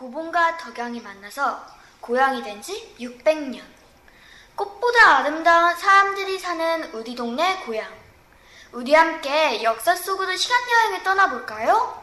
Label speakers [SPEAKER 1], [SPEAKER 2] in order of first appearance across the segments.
[SPEAKER 1] 2013년은 고봉과 덕양이 만나서 고향이 된 지 600년. 꽃보다 아름다운 사람들이 사는 우리 동네 고향. 우리 함께 역사 속으로 시간 여행을 떠나볼까요?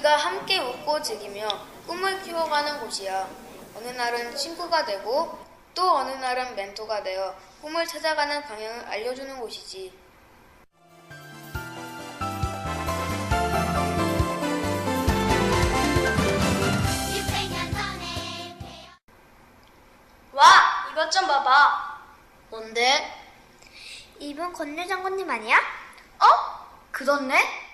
[SPEAKER 2] 우리가 함께 웃고 즐기며 꿈을 키워가는 곳이야. 어느 날은 친구가 되고 또 어느 날은 멘토가 되어 꿈을 찾아가는 방향을 알려주는 곳이지.
[SPEAKER 1] 와, 이것 좀 봐봐.
[SPEAKER 2] 뭔데?
[SPEAKER 3] 이분 권율 장군님 아니야?
[SPEAKER 1] 어? 그렇네?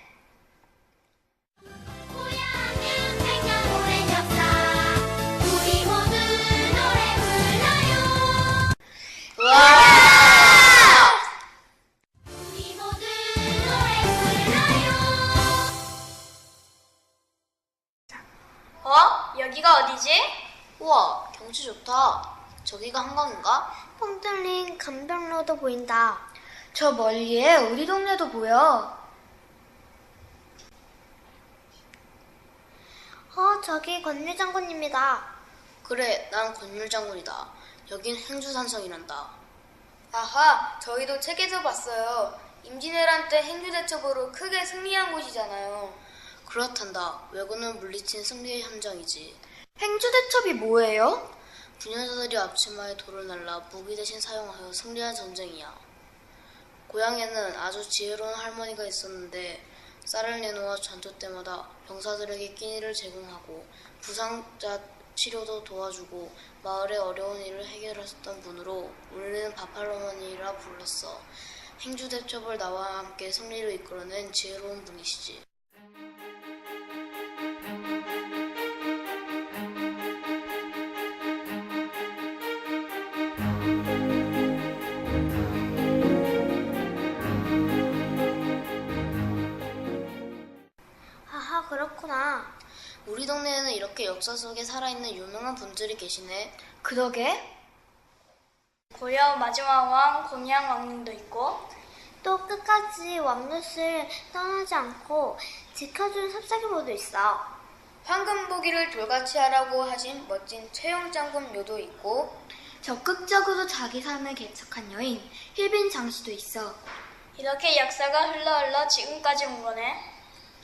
[SPEAKER 1] 어디지?
[SPEAKER 2] 우와, 경치 좋다. 저기가 한강인가?
[SPEAKER 3] 뻥 뚫린 감병로도 보인다
[SPEAKER 1] 저 멀리에 우리 동네도 보여.
[SPEAKER 3] 어 저기 권율 장군입니다
[SPEAKER 2] 그래, 난 권율 장군이다. 여긴 행주산성이란다. 아하, 저희도 책에서 봤어요. 임진왜란 때 행주대첩으로 크게 승리한 곳이잖아요. 그렇단다. 왜군을 물리친 승리의 현장이지.
[SPEAKER 1] 행주대첩이 뭐예요?
[SPEAKER 2] 분열자들이 앞치마에 돌을 날라 무기 대신 사용하여 승리한 전쟁이야. 고향에는 아주 지혜로운 할머니가 있었는데 쌀을 내놓아 전투 때마다 병사들에게 끼니를 제공하고 부상자 치료도 도와주고 마을의 어려운 일을 해결했었던 분으로 우리는 바팔로머니라 불렀어. 행주대첩을 나와 함께 승리를 이끌어낸 지혜로운 분이시지.
[SPEAKER 3] 그렇구나
[SPEAKER 2] 우리 동네에는 이렇게 역사 속에 살아있는 유명한 분들이 계시네.
[SPEAKER 1] 그러게.
[SPEAKER 4] 고려 마지막 왕 공양 왕님도 있고
[SPEAKER 3] 또 끝까지 왕릇을 떠나지 않고 지켜준 삽사기모도 있어
[SPEAKER 2] 황금보기를 돌같이 하라고 하신 멋진 최영 장군 묘도 있고
[SPEAKER 1] 적극적으로 자기 삶을 개척한 여인 힐빈 장씨도 있어.
[SPEAKER 4] 이렇게 역사가 흘러 흘러 지금까지 온 거네.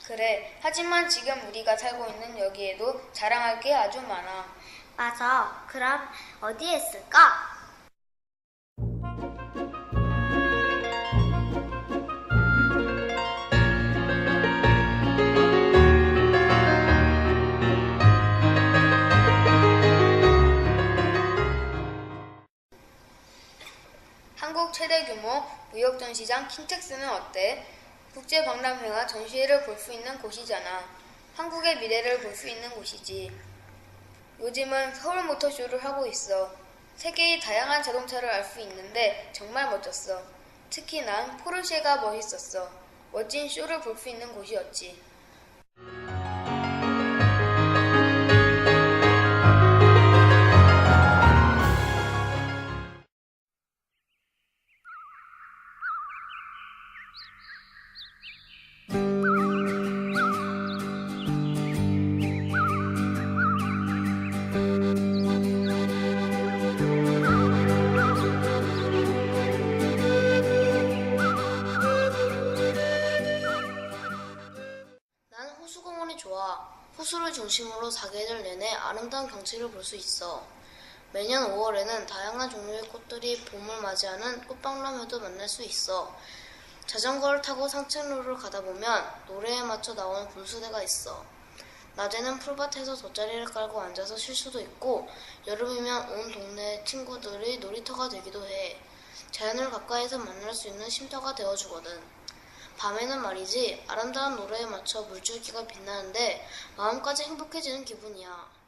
[SPEAKER 2] 그래 하지만 지금 우리가 살고 있는 여기에도 자랑할 게 아주 많아
[SPEAKER 3] 맞아 그럼 어디에 있을까?
[SPEAKER 2] 한국 최대 규모 무역전 시장 킨텍스는 어때? 국제박람회와 전시회를 볼 수 있는 곳이잖아. 한국의 미래를 볼 수 있는 곳이지. 요즘은 서울 모터쇼를 하고 있어. 세계의 다양한 자동차를 알 수 있는데 정말 멋졌어. 특히 난 포르쉐가 멋있었어. 멋진 쇼를 볼 수 있는 곳이었지 중심으로 사계절 내내 아름다운 경치를 볼 수 있어. 매년 5월에는 다양한 종류의 꽃들이 봄을 맞이하는 꽃박람회도 만날 수 있어. 자전거를 타고 산책로를 가다 보면 노래에 맞춰 나오는 분수대가 있어. 낮에는 풀밭에서 돗자리를 깔고 앉아서 쉴 수도 있고 여름이면 온 동네 친구들이 놀이터가 되기도 해. 자연을 가까이서 만날 수 있는 쉼터가 되어주거든. 밤에는 말이지 아름다운 노래에 맞춰 물줄기가 빛나는데 마음까지 행복해지는 기분이야.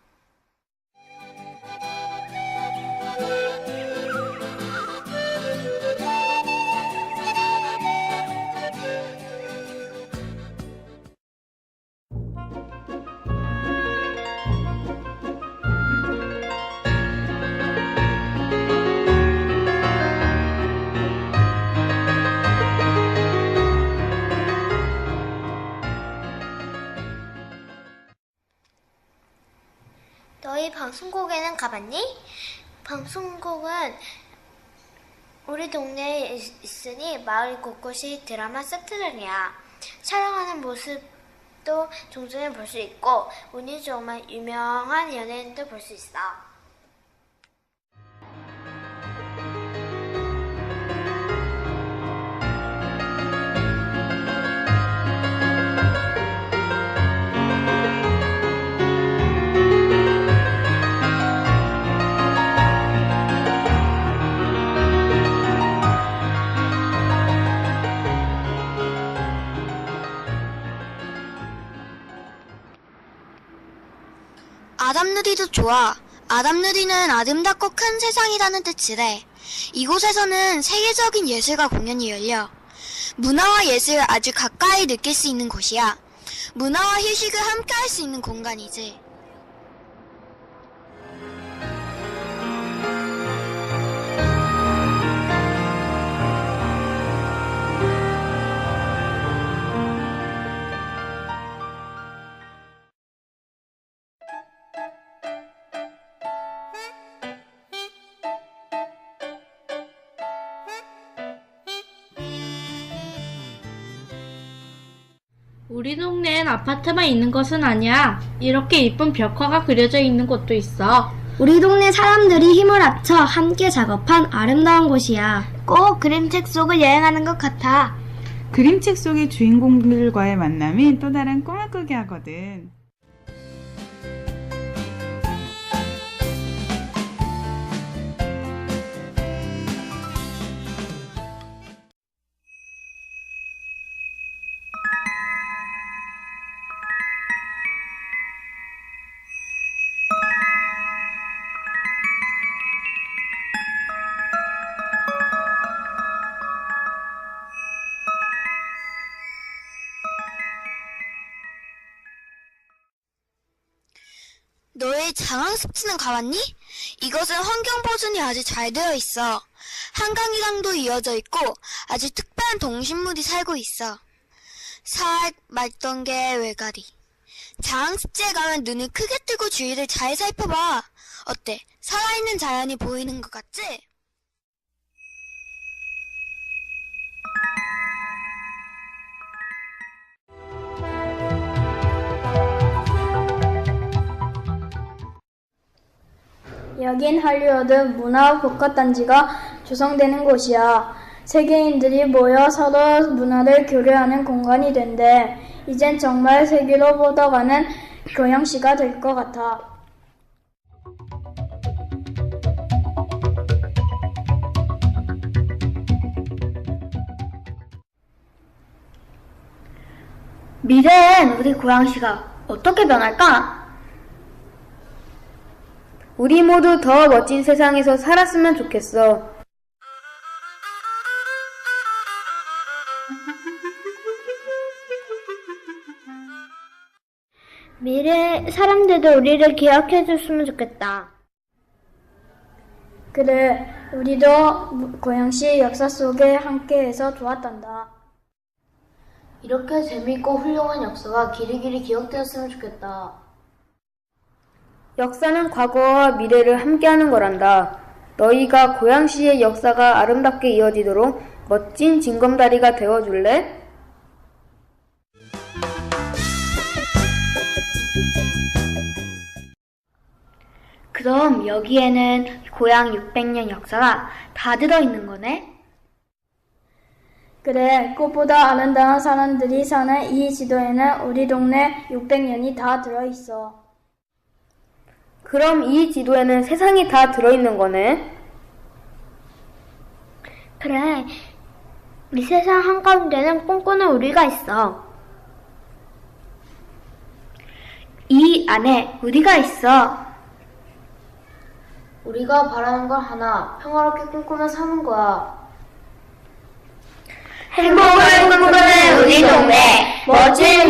[SPEAKER 3] 방송국에는 가봤니? 방송국은 우리 동네에 있- 있으니 마을 곳곳이 드라마 세트들이야. 촬영하는 모습도 종종에 볼수 있고 운이 좋으면 유명한 연예인도 볼 수 있어.
[SPEAKER 5] 아담누리도 좋아. 아담누리는 아름답고 큰 세상이라는 뜻이래. 이곳에서는 세계적인 예술가 공연이 열려. 문화와 예술을 아주 가까이 느낄 수 있는 곳이야. 문화와 휴식을 함께 할 수 있는 공간이지.
[SPEAKER 6] 우리 동네엔 아파트만 있는 것은 아니야. 이렇게 이쁜 벽화가 그려져 있는 곳도 있어.
[SPEAKER 7] 우리 동네 사람들이 힘을 합쳐 함께 작업한 아름다운 곳이야.
[SPEAKER 3] 꼭 그림책 속을 여행하는 것 같아.
[SPEAKER 8] 그림책 속의 주인공들과의 만남이 또 다른 꿈을 꾸게 하거든.
[SPEAKER 5] 너의 장항 습지는 가봤니? 이것은 환경 보존이 아주 잘 되어 있어. 한강이랑도 이어져 있고 아주 특별한 동식물이 살고 있어. 살, 말덩개, 외가리. 장항 습지에 가면 눈을 크게 뜨고 주위를 잘 살펴봐. 어때? 살아있는 자연이 보이는 것 같지?
[SPEAKER 9] 여긴 할리우드 문화 복합단지가 조성되는 곳이야. 세계인들이 모여 서로 문화를 교류하는 공간이 된대. 이젠 정말 세계로 뻗어가는 교양시가 될 것 같아.
[SPEAKER 5] 미래엔 우리 고양시가 어떻게 변할까?
[SPEAKER 9] 우리 모두 더 멋진 세상에서 살았으면 좋겠어.
[SPEAKER 3] 미래 사람들도 우리를 기억해 줬으면 좋겠다.
[SPEAKER 9] 그래, 우리도 고양시 역사 속에 함께해서 좋았단다.
[SPEAKER 2] 이렇게 재미있고 훌륭한 역사가 길이길이 기억되었으면 좋겠다.
[SPEAKER 9] 역사는 과거와 미래를 함께하는 거란다. 너희가 고양시의 역사가 아름답게 이어지도록 멋진 징검다리가 되어줄래?
[SPEAKER 5] 그럼 여기에는 고향 600년 역사가 다 들어있는 거네?
[SPEAKER 4] 그래, 꽃보다 아름다운 사람들이 사는 이 지도에는 우리 동네 600년이 다 들어있어.
[SPEAKER 9] 그럼 이 지도에는 세상이 다 들어있는 거네?
[SPEAKER 3] 그래. 이 세상 한가운데는 꿈꾸는 우리가 있어.
[SPEAKER 7] 이 안에 우리가 있어.
[SPEAKER 2] 우리가 바라는 건 하나, 평화롭게 꿈꾸며 사는 거야.
[SPEAKER 3] 행복을 꿈꾸는 우리 동네 멋진